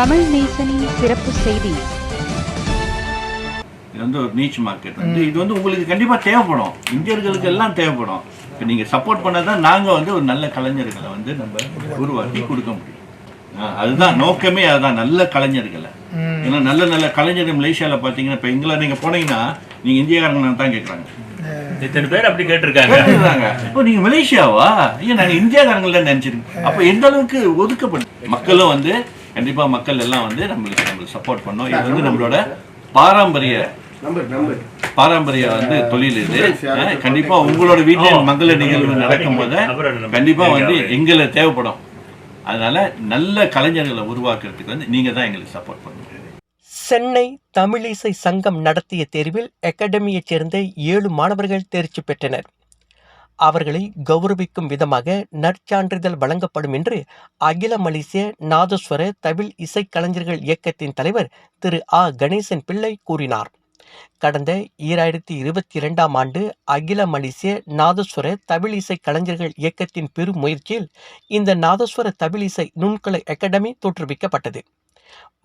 தமிழ் நேசனின் சிறப்பு செய்தி. இது வந்து ஒரு நீச் மார்க்கெட் வந்து இது வந்து உங்களுக்கு கண்டிப்பாக தேவைப்படும். இந்தியர்களுக்கு எல்லாம் தேவைப்படும். இப்போ நீங்கள் சப்போர்ட் பண்ணால் தான் நாங்கள் வந்து ஒரு நல்ல கலைஞர்களை வந்து நம்ம உருவாக்கி கொடுக்க முடியும். அதுதான் நோக்கமே அதுதான். நல்ல கலைஞர்களை. ஏன்னா நல்ல நல்ல கலைஞர் மலேசியாவில் பார்த்தீங்கன்னா இப்போ இங்கிலாந்து நீங்கள் போனீங்கன்னா நீங்கள் இந்தியக்காரங்க தான் கேட்குறாங்க இத்தனை பேர் அப்படி கேட்டிருக்காங்க. இப்போ நீங்க மலேசியாவா? ஐயா நாங்க இந்தியாக்காரங்கள நினைச்சிருக்கோம். அப்ப எந்த அளவுக்கு ஒதுக்கப்படும்? மக்களும் வந்து கண்டிப்பா மக்கள் எல்லாம் வந்து நம்மளுக்கு நம்மளுக்கு சப்போர்ட் பண்ணோம். இது வந்து நம்மளோட பாரம்பரிய பாரம்பரிய வந்து தொழில் இது. கண்டிப்பா உங்களோட வீட்டில் மங்கள நிகழ்வு நடக்கும் போது கண்டிப்பா வந்து எங்களை தேவைப்படும். அதனால நல்ல கலைஞர்களை உருவாக்குறதுக்கு வந்து நீங்க தான் எங்களுக்கு சப்போர்ட் பண்ணணும் சென்னை தமிழிசை சங்கம் நடத்திய தேர்வில் அகாடமியைச் சேர்ந்த ஏழு மாணவர்கள் தேர்ச்சி பெற்றனர். அவர்களை கௌரவிக்கும் விதமாக நற்சான்றிதழ் வழங்கப்படும் என்று அகில மலேசிய நாதஸ்வர தமிழ் இசைக்கலைஞர்கள் இயக்கத்தின் தலைவர் திரு ஆ. கணேசன் பிள்ளை கூறினார். கடந்த ஈராயிரத்தி இருபத்தி இரண்டாம் ஆண்டு அகில மலேசிய நாதஸ்வர தமிழ் இசை கலைஞர்கள் இயக்கத்தின் பெரும் முயற்சியில் இந்த நாதஸ்வர தமிழ் இசை நுண்கலை அகாடமி தோற்றுவிக்கப்பட்டது.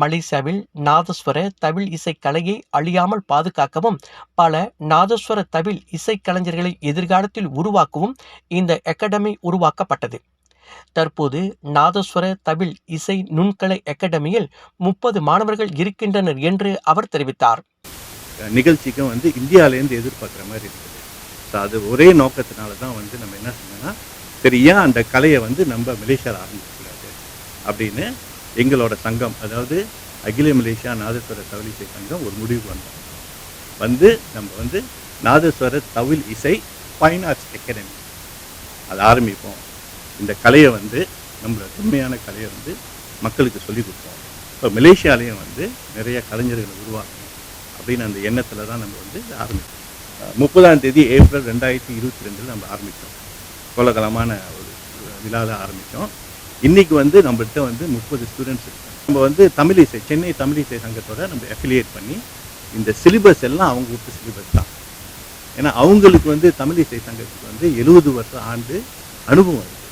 மலேசியாவில் நாதஸ்வர தமிழ் இசை கலையை அழியாமல் பாதுகாக்கவும் பல நாதஸ்வர தமிழ் இசை கலைஞர்களை எதிர்காலத்தில் உருவாக்கவும் இந்த அகாடமி உருவாக்கப்பட்டது. தற்போது நாதஸ்வர தமிழ் இசை நுண்கலை அகாடமியில் முப்பது மாணவர்கள் இருக்கின்றனர் என்று அவர் தெரிவித்தார். நிகழ்ச்சிக்கும் வந்து இந்தியாவிலேருந்து எதிர்பார்க்குற மாதிரி இருக்குது. ஸோ அது ஒரே நோக்கத்தினால தான் வந்து நம்ம என்ன செஞ்சோம்னா சரி ஏன் அந்த கலையை வந்து நம்ம மலேசியாவில் ஆரம்பிக்கக்கூடாது அப்படின்னு எங்களோட சங்கம் அதாவது அகில மலேசியா நாதஸ்வர தவில் இசை சங்கம் ஒரு முடிவு வந்தோம். வந்து நம்ம வந்து நாதஸ்வர தவில் இசை ஃபைன் ஆர்ட்ஸ் அகாடமி அதை ஆரம்பிப்போம். இந்த கலையை வந்து நம்மளோட உண்மையான கலையை வந்து மக்களுக்கு சொல்லிக் கொடுப்போம். இப்போ மலேசியாலேயும் வந்து நிறைய கலைஞர்களை உருவாக்கணும் அப்படின்னு அந்த எண்ணத்தில் தான் நம்ம வந்து ஆரம்பித்தோம் முப்பதாம் தேதி ஏப்ரல் ரெண்டாயிரத்தி இருபத்தி ரெண்டில் நம்ம ஆரம்பித்தோம் கோலகலமான ஒரு விழாவில் ஆரம்பித்தோம் இன்றைக்கி வந்து நம்மகிட்ட வந்து முப்பது ஸ்டூடெண்ட்ஸ் இருக்காங்க நம்ம வந்து தமிழிசை சென்னை தமிழிசை இசை சங்கத்தோட நம்ம அஃபிலியேட் பண்ணி இந்த சிலிபஸ் எல்லாம் அவங்க கொடுத்த சிலிபஸ் தான். ஏன்னா அவங்களுக்கு வந்து தமிழ் இசை சங்கத்துக்கு வந்து எழுபது வருஷம் ஆண்டு அனுபவம் இருக்குது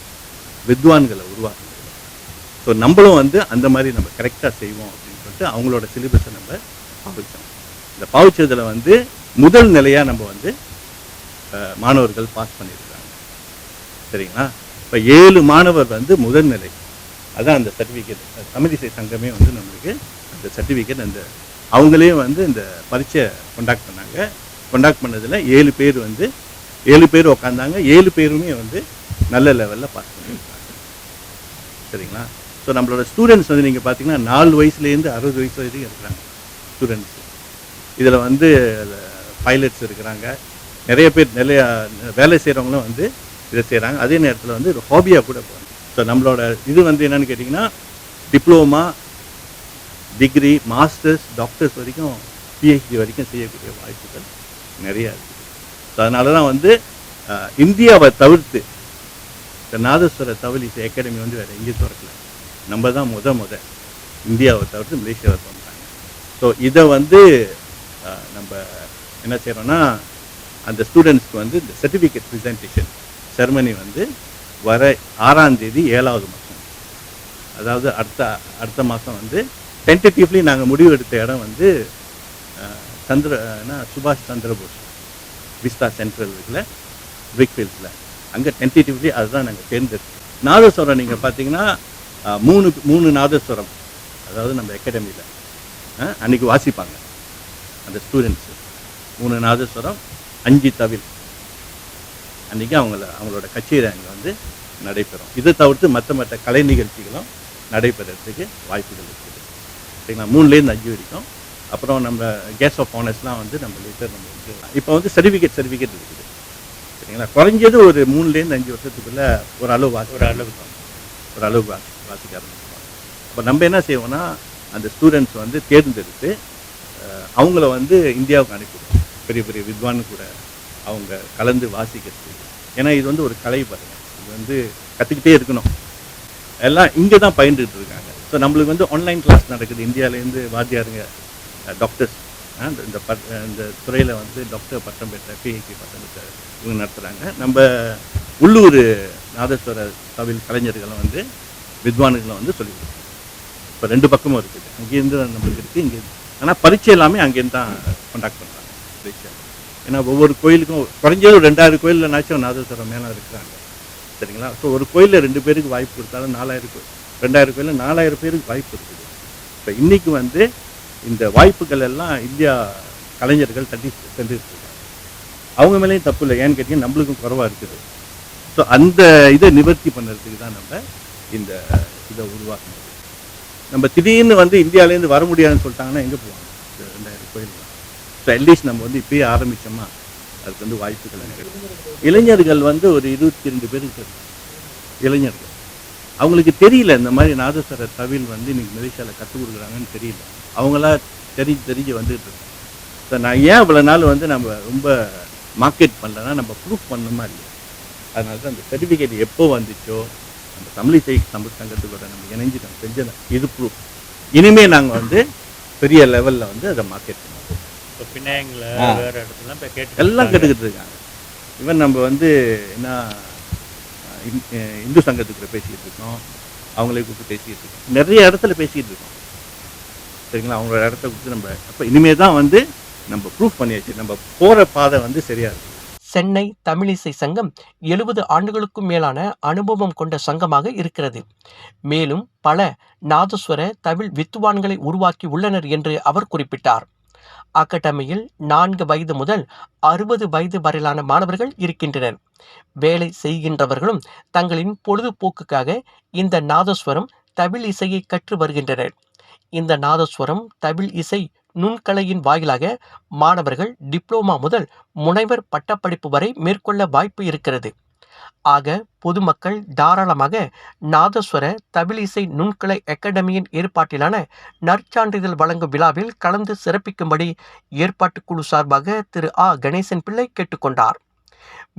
வித்வான்களை உருவாக்குறது ஸோ நம்மளும் வந்து அந்த மாதிரி நம்ம கரெக்டாக செய்வோம் அப்படின்னு சொல்லிட்டு அவங்களோட சிலிபஸை நம்ம பாவிச்சோம். இந்த பாவிச்சதில் வந்து முதல் நிலையாக நம்ம வந்து மாணவர்கள் பாஸ் பண்ணியிருக்காங்க. சரிங்களா? இப்போ ஏழு மாணவர் வந்து முதன்நிலை. அதான் அந்த சர்டிஃபிகேட் தமிழிசை சங்கமே வந்து நம்மளுக்கு அந்த சர்டிஃபிகேட் அந்த அவங்களே வந்து இந்த பரீட்சை கொண்டாக்ட் பண்ணாங்க. கொண்டாக்ட் பண்ணதில் ஏழு பேர் வந்து ஏழு பேர் உக்காந்தாங்க. ஏழு பேருமே வந்து நல்ல லெவலில் பாஸ் பண்ணியிருக்காங்க. சரிங்களா? ஸோ நம்மளோட ஸ்டூடெண்ட்ஸ் வந்து நீங்கள் பார்த்தீங்கன்னா நாலு வயசுலேருந்து அறுபது வயசு வரைக்கும் இருக்கிறாங்க ஸ்டூடெண்ட்ஸ் இதில் வந்து பைலட்ஸ் இருக்கிறாங்க. நிறைய பேர் நிறைய வேலை செய்கிறவங்களும் வந்து இதை செய்கிறாங்க அதே நேரத்தில் வந்து ஒரு ஹாபியாக கூட போகிறாங்க ஸோ நம்மளோட இது வந்து என்னன்னு கேட்டிங்கன்னா டிப்ளோமா டிகிரி மாஸ்டர்ஸ் டாக்டர்ஸ் வரைக்கும் பிஹெச்டி வரைக்கும் செய்யக்கூடிய வாய்ப்புகள் நிறையா இருக்குது ஸோ அதனால தான் வந்து இந்தியாவை தவிர்த்து இந்த நாதஸ்வர தவில் இசை அகாடமி வந்து வேறு எங்கேயும் திறக்கல. நம்ம தான் முத முத இந்தியாவை தவிர்த்து மலேசியாவை திறந்தாங்க ஸோ இதை வந்து நம்ம என்ன செய்கிறோன்னா அந்த ஸ்டூடெண்ட்ஸ்க்கு வந்து இந்த சர்டிஃபிகேட் ப்ரெசன்டேஷன் செரமனி வந்து வர ஆறாம் தேதி ஏழாவது மாதம். அதாவது அடுத்த அடுத்த மாதம் வந்து டென்டேட்டிவ்லி நாங்கள் முடிவு எடுத்த இடம் வந்து சந்திர சுபாஷ் சந்திரபோஸ் விஸ்தா சென்ட்ரல் இருக்குல்ல பிரிக்ஃபீல்ட்ஸில் அங்கே டென்டேட்டிவ்லி அதுதான் நாங்கள் தேர்ந்தெடுத்தோம். நாதஸ்வரம் நீங்கள் பார்த்தீங்கன்னா மூணு மூணு நாதஸ்வரம். அதாவது நம்ம அகாடமியில் அன்னைக்கு வாசிப்பாங்க. அந்த ஸ்டூடெண்ட்ஸு மூணு நாதஸ்வரம் அஞ்சு தவில். அன்றைக்கி அவங்கள அவங்களோட கச்சேரி அங்கே வந்து நடைபெறும். இதை தவிர்த்து மற்ற மற்ற கலை நிகழ்ச்சிகளும் நடைபெறத்துக்கு வாய்ப்புகள் இருக்குது. சரிங்களா? மூணுலேருந்து அஞ்சு வரைக்கும். அப்புறம் நம்ம கேஸ் ஆஃப் ஆனர்ஸ்லாம் வந்து நம்ம லேட்டர் நம்ம வந்து இப்போ வந்து சர்டிஃபிகேட் சர்டிஃபிகேட் இருக்குது. சரிங்களா? குறைஞ்சது ஒரு மூணுலேருந்து அஞ்சு வருஷத்துக்குள்ள ஒரு அளவு வாசி ஒரு அளவு ஒரு அளவு வாசி வாசிக்க ஆரம்பிச்சிருவாங்க. அப்போ நம்ம என்ன செய்வோம்னா அந்த ஸ்டூடெண்ட்ஸ் வந்து தேர்ந்தெடுத்து அவங்கள வந்து இந்தியாவுக்கு அனுப்பிடுவோம் பெரிய பெரிய வித்வான் கூட. அவங்க கலந்து வாசிக்கிறது. ஏன்னா இது வந்து ஒரு கலை பாருங்க இது வந்து கற்றுக்கிட்டே இருக்கணும். எல்லாம் இங்கே தான் பயின்றுட்டு இருக்காங்க. ஸோ நம்மளுக்கு வந்து ஆன்லைன் கிளாஸ் நடக்குது. இந்தியாவிலேருந்து வாத்தியாருங்க டாக்டர்ஸ் இந்த பட் இந்த துறையில் வந்து டாக்டர் பட்டம் பெற்ற பிஹெச்டி பட்டம் பெற்ற இவங்க நடத்துகிறாங்க நம்ம உள்ளூர் நாதஸ்வர தவில் கலைஞர்களை வந்து வித்வானுகளை வந்து சொல்லி கொடுக்குறாங்க. இப்போ ரெண்டு பக்கமும் இருக்குது. அங்கேருந்து நம்மளுக்கு இருக்குது இங்கே ஆனால் பரீட்சை எல்லாமே அங்கேருந்து தான் கண்டாக்ட் பண்ணுறாங்க. பரீட்சை. ஏன்னா ஒவ்வொரு கோயிலுக்கும் குறைஞ்சது ஒரு ரெண்டாயிரம் கோயில்லனாச்சும் நாதஸ்வரம் மேலே இருக்கிறாங்க. சரிங்களா? ஸோ ஒரு கோயிலில் ரெண்டு பேருக்கு வாய்ப்பு கொடுத்தாலும் நாலாயிரம் கோயில் ரெண்டாயிரம் கோயிலில் நாலாயிரம் பேருக்கு வாய்ப்பு இருக்குது. இப்போ இன்னைக்கு வந்து இந்த வாய்ப்புகள் எல்லாம் இந்தியா கலைஞர்கள் தட்டி தந்துட்டு அவங்க மேலேயும் தப்பு இல்லை. ஏன்னு கேட்டீங்கன்னா நம்மளுக்கும் குறவாக இருக்குது. ஸோ அந்த இதை நிவர்த்தி பண்ணுறதுக்கு தான் நம்ம இந்த இதை உருவாக்கணும் நம்ம திடீர்னு வந்து இந்தியாவிலேருந்து வர முடியாதுன்னு சொல்லிட்டாங்கன்னா எங்கே போவாங்க? ரெண்டாயிரம் கோயிலுக்கு அட்லீஸ்ட் நம்ம வந்து இப்பயே ஆரம்பிச்சோமா? அதுக்கு வந்து வாய்ப்புகள் இளைஞர்கள் வந்து ஒரு இருபத்தி ரெண்டு பேருக்கு இளைஞர்கள். அவங்களுக்கு தெரியல இந்த மாதிரி நாதஸ்வர தவில் வந்து இன்னைக்கு மலேசியாவில் கற்றுக் கொடுக்குறாங்கன்னு தெரியல. அவங்களா தெரிஞ்சு தெரிஞ்சு வந்துட்டு இருக்காங்க. ஸோ நான் ஏன் இவ்வளோ நாள் வந்து நம்ம ரொம்ப மார்க்கெட் பண்ணலன்னா நம்ம ப்ரூஃப் பண்ணணுமா இல்லையா அதனால தான் அந்த சர்டிஃபிகேட் எப்போ வந்துச்சோ நம்ம தமிழிசை தமிழ் சங்கத்துக்கூட நம்ம இணைஞ்சு நம்ம செஞ்சது இது ப்ரூஃப் இனிமே நாங்கள் வந்து பெரிய லெவலில் வந்து அதை மார்க்கெட் பண்ணுவோம் எல்லாம் கேட்டுக்கிட்டு இருக்காங்க. ஈவன் நம்ம வந்து என்ன இந்து சங்கத்துக்குள்ள பேசிக்கிட்டு இருக்கோம். அவங்களே கூப்பிட்டு பேசிக்கிட்டு இருக்கோம். நிறைய இடத்துல பேசிக்கிட்டு இருக்கோம். சரிங்களா? அவங்களோட இடத்த கொடுத்து நம்ம அப்போ இனிமே தான் வந்து நம்ம ப்ரூஃப் பண்ணியாச்சு. நம்ம போகிற பாதை வந்து சரியா இருக்கு. சென்னை தமிழிசை சங்கம் எழுபது ஆண்டுகளுக்கும் மேலான அனுபவம் கொண்ட சங்கமாக இருக்கிறது. மேலும் பல நாதஸ்வர தமிழ் வித்துவான்களை உருவாக்கி உள்ளனர் என்று அவர் குறிப்பிட்டார். அகாடமியில் நான்கு வயது முதல் அறுபது வயது வரையிலான மாணவர்கள் இருக்கின்றனர். வேலை செய்கின்றவர்களும் தங்களின் பொழுதுபோக்குக்காக இந்த நாதஸ்வரம் தமிழ் இசையை கற்று வருகின்றனர். இந்த நாதஸ்வரம் தமிழ் இசை நுண்கலையின் வாயிலாக மாணவர்கள் டிப்ளோமா முதல் முனைவர் பட்டப்படிப்பு வரை மேற்கொள்ள வாய்ப்பு இருக்கிறது. ஆக பொதுமக்கள் தாராளமாக நாதஸ்வர தபிலிசை நுண்கலை அகாடமியின் ஏற்பாட்டிலான நற்சான்றிதழ் வழங்கும் விழாவில் கலந்து சிறப்பிக்கும்படி ஏற்பாட்டுக்குழு சார்பாக திரு ஆ. கணேசன் பிள்ளை கேட்டுக்கொண்டார்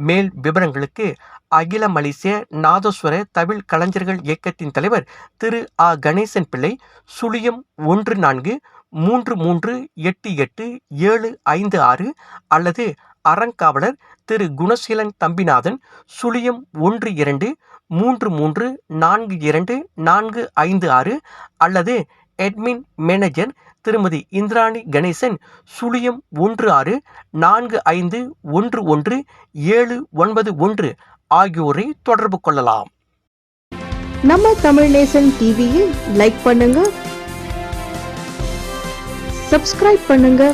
மேல் விவரங்களுக்கு அகில மலேசிய நாதஸ்வர தமிழ் கலைஞர்கள் இயக்கத்தின் தலைவர் திரு ஆ. கணேசன் பிள்ளை சுழியம் ஒன்று நான்கு மூன்று மூன்று எட்டு எட்டு ஏழு ஐந்து ஆறு அல்லது அறங்காவலர் திரு. குணசீலன் தம்பிநாதன் சுழியம் ஒன்று இரண்டு மூன்று மூன்று நான்கு இரண்டு நான்கு ஐந்து ஆறு அல்லது அட்மின் மேனேஜர் திருமதி இந்திராணி கணேசன் சுழியம் ஒன்று ஆறு நான்கு ஐந்து ஒன்று ஒன்று ஏழு ஒன்பது ஒன்று ஆகியோரை தொடர்பு கொள்ளலாம். நம்ம தமிழ் நேசன் டிவியில் லைக் பண்ணுங்க சப்ஸ்கிரைப் பண்ணுங்க.